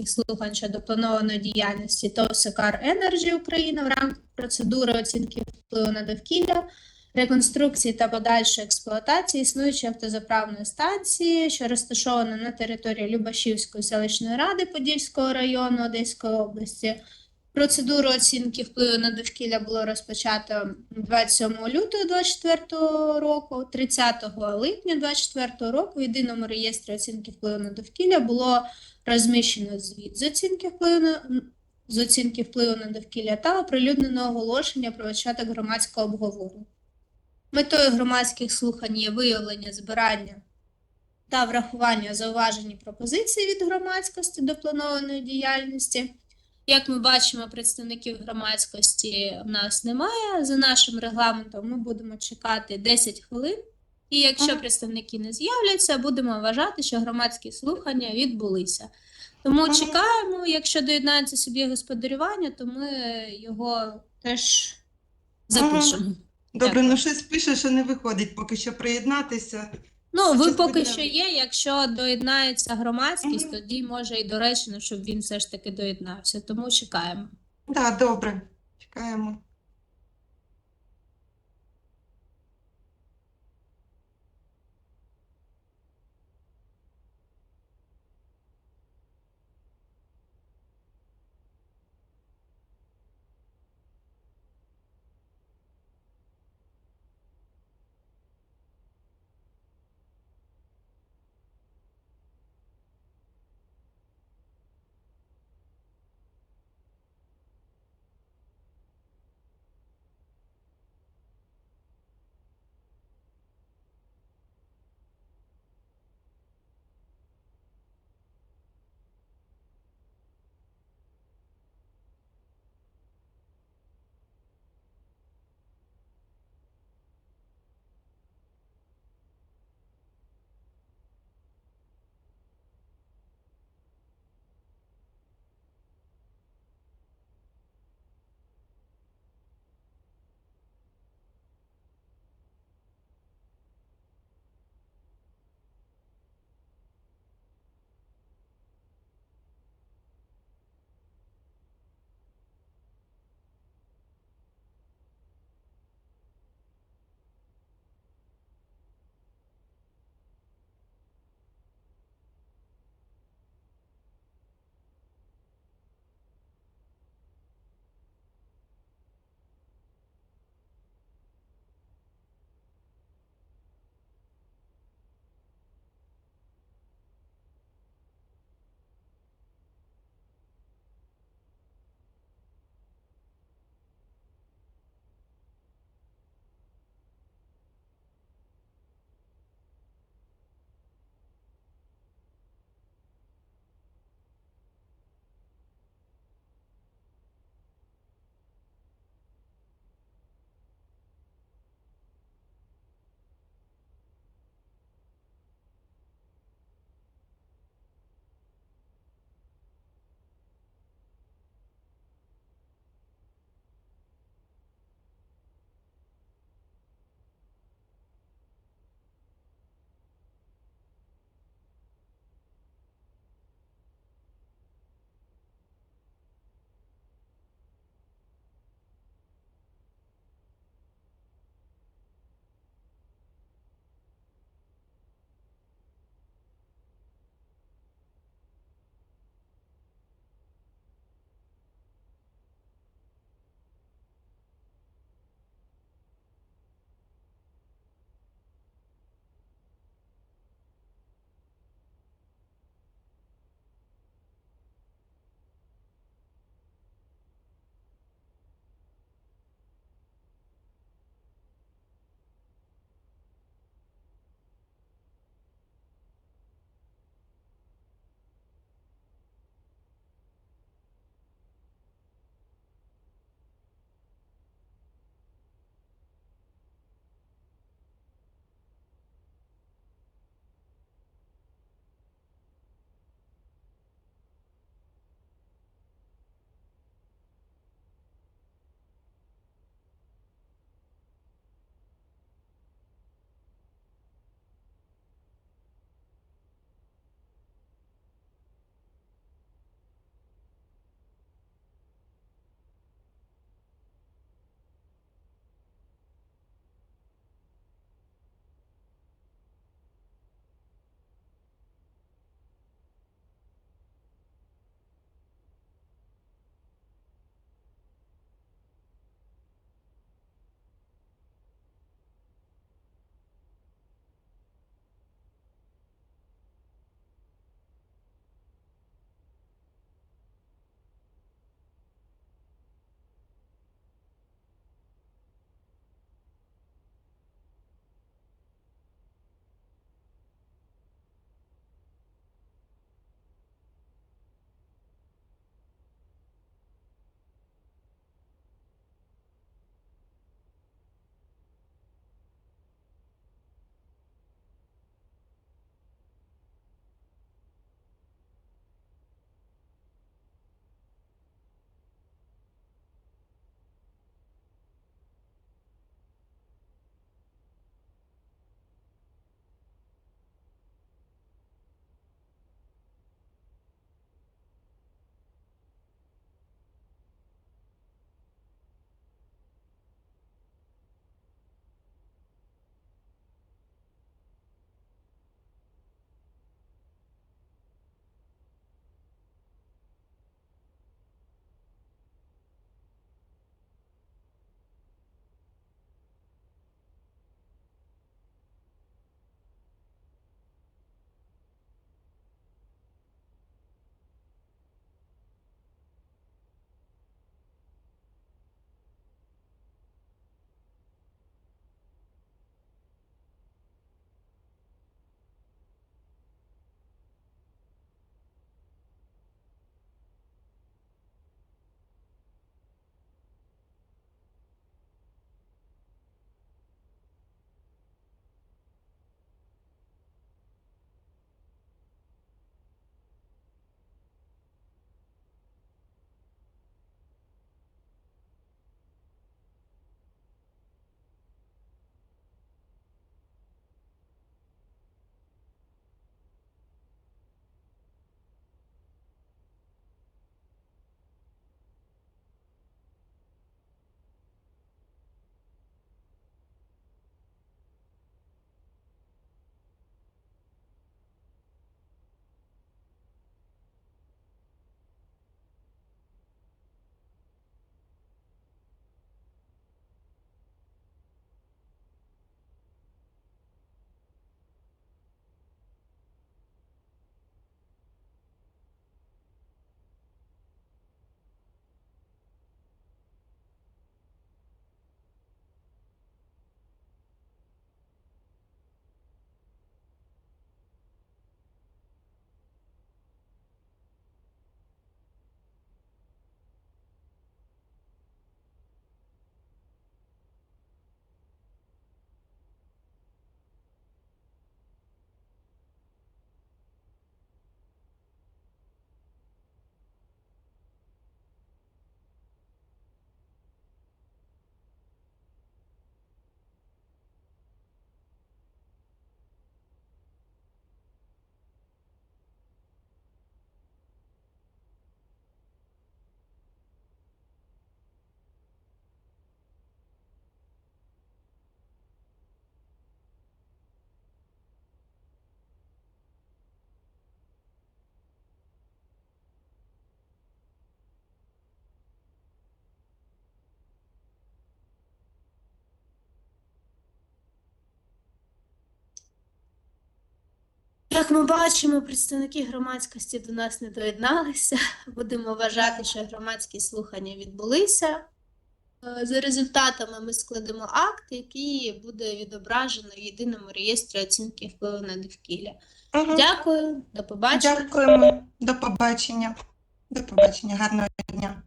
громадських слухань щодо планованої діяльності ТОВ «Сокар Енерджі Україна в рамках процедури оцінки впливу на довкілля, реконструкції та подальшої експлуатації існуючої автозаправної станції, що розташована на території Любашівської селищної ради Подільського району Одеської області. Процедуру оцінки впливу на довкілля було розпочато 27 лютого 2024 року, 30 липня 2024 року в єдиному реєстрі оцінки впливу на довкілля було розміщено звіт з оцінки впливу на з оцінки впливу на довкілля та оприлюднено оголошення про початок громадського обговорення. Метою громадських слухань є виявлення збирання та врахування зауважень і пропозицій від громадськості до планованої діяльності. Як ми бачимо, представників громадськості в нас немає. За нашим регламентом ми будемо чекати 10 хвилин. І якщо Ага. представники не з'являться, будемо вважати, що громадські слухання відбулися. Тому Ага. чекаємо, якщо доєднається суб'єкт господарювання, то ми його теж запишемо. Добре, Дякую. ну щось пише, що не виходить поки що приєднатися. Ну, ви поки що є. Якщо доєднається громадськість, Мгм. тоді може і доречно, щоб він все ж таки доєднався. Тому чекаємо. Так, добре. Чекаємо. Як ми бачимо, представники громадськості до нас не доєдналися. Будемо вважати, що громадські слухання відбулися. Е, За результатами ми складемо акт, який буде відображено в єдиному реєстрі оцінки впливу на довкілля. Мгм. Дякую, до побачення. Дякуємо. До побачення. До побачення. Гарного дня.